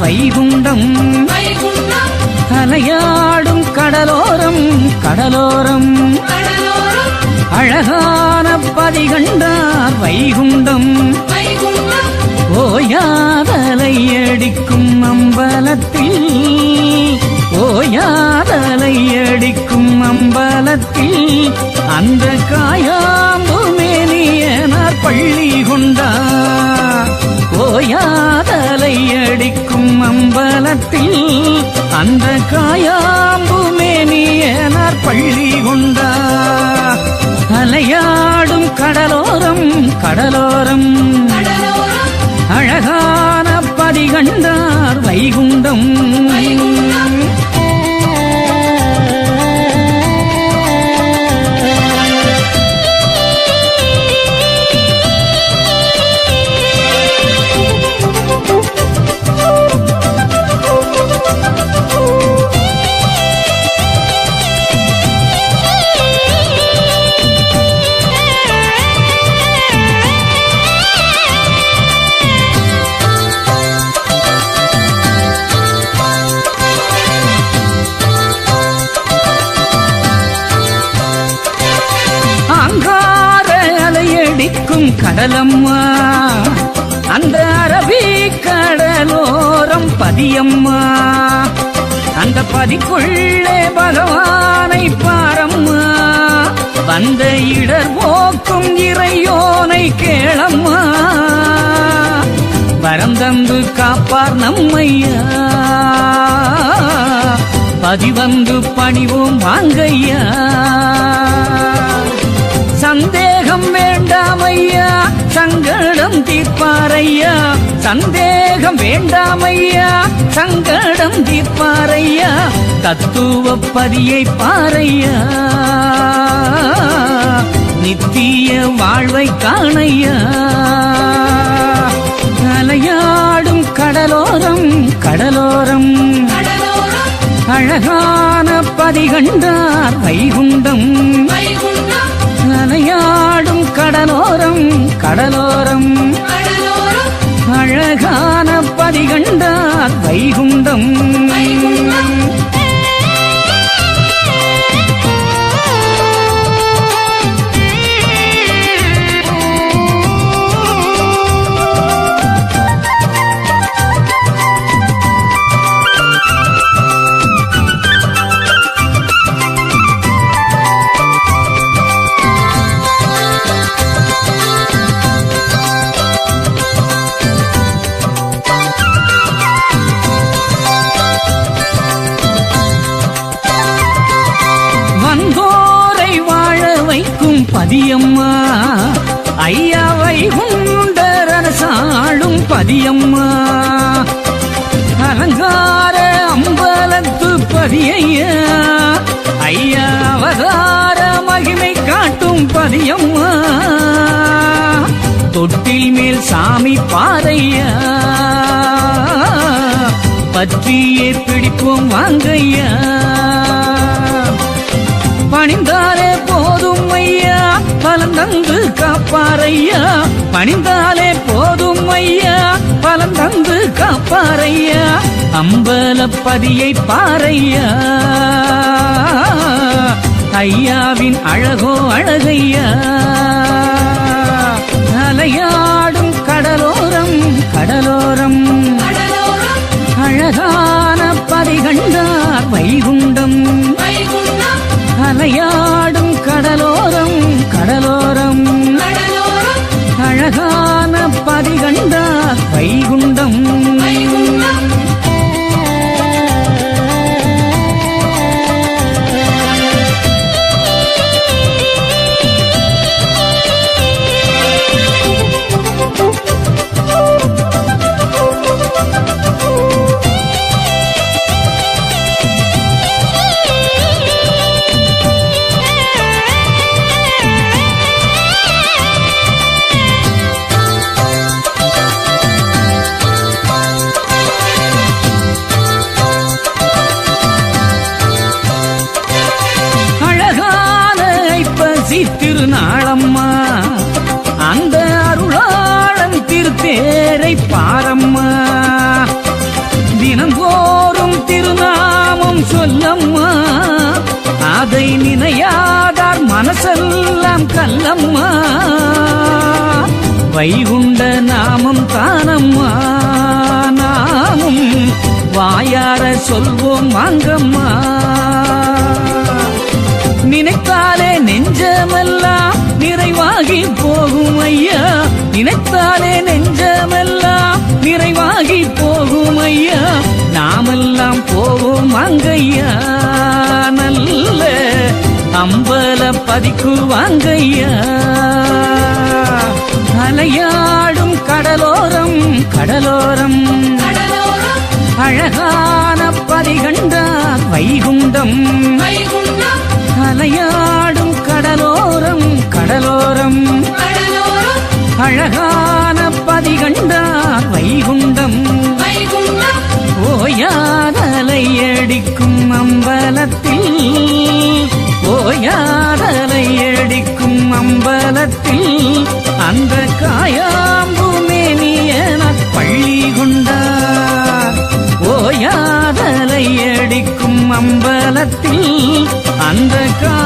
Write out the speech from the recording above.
வைகுண்டம். அலையாடும் கடலோரம் கடலோரம். அழகான பதிகண்டார் வைகுண்டம். வைகுண்டம் ஓயாதலை அடிக்கும் அம்பலத்தில் ஓயாதலை அடிக்கும் அம்பலத்தில் அந்த காயா அம்பலத்தில் அந்த காயாம்புமே மேனியனார் பள்ளி கொண்டார் அலையாடும் கடலோரம் கடலோரம் அலையடிக்கும் கடலம்மா. அந்த அரபி கடலோரம் பதியம்மா. அந்த பதிக்குள்ளே பகவானை பாரம்மா. வந்த இடர் போக்கும் இறையோனை கேளம்மா. வரந்தந்து காப்பார் நம்மையா. பதிவந்து பணிவோம் வாங்கையா. சங்கடம் தீர்ப்பாரையா சந்தேகம் வேண்டாம் ஐயா சங்கடம் தீர்ப்பாரையா? தத்துவ பதியை பாரையா? நித்திய வாழ்வை காணையா? அலையாடும் கடலோரம். கடலோரம். அழகான பதிகண்டார் வைகுண்டம். கடலோரம் கடலோரம் அழகான பதிகண்டார் வைகுண்டம். பதியம்மா. ஐயா வைகுண்டரசாளும் பதியம்மா. அலங்கார அம்பலத்து பதியையா. ஐயா அவதார மகிமை காட்டும் பதியம்மா. தொட்டில் மேல் சாமி பாதையா. பற்றியே பிடிப்போம் வாங்கையா. பணிந்தாலே தந்து காப்பாரையா பணிந்தாலே போதும் ஐயா. பலம் தந்து காப்பாரையா அம்பலப்பதியை பாறையா? ஐயாவின் அழகோ அழகையா? அலையாடும் கடலோரம் கடலோரம். அருளாளன் திருத்தேரை திருநாமம் சொல்லம்மா. அதை நினையாதார் மனசெல்லாம் கல்லம்மா. வைகுண்ட நாமம் தானம்மா. நாமும் வாயார சொல்வோம் வாங்கம்மா. நினைத்தாலே நெஞ்சமெல்லாம் நிறைவாகி போகும் ஐயா. நினைத்தாலே நெஞ்ச நாமெல்லாம் போகும் அங்கையா? நல்ல அம்பல பதிக்குவாங்கையா அலையாடும் கடலோரம் கடலோரம். அழகான பதிகண்டார் வைகுண்டம் வைகுண்டம். அலையாடும் கடலோரம் கடலோரம். அழகான பதிகண்டார் வைகுண்டம். ஓயாதலை அடிக்கும் அம்பலத்தில் ஓயாதலை அடிக்கும் அம்பலத்தில் அந்த காயாம்புமேனியன பள்ளி கொண்டார். ஓயாதலை அடிக்கும் அம்பலத்தில் அந்த கா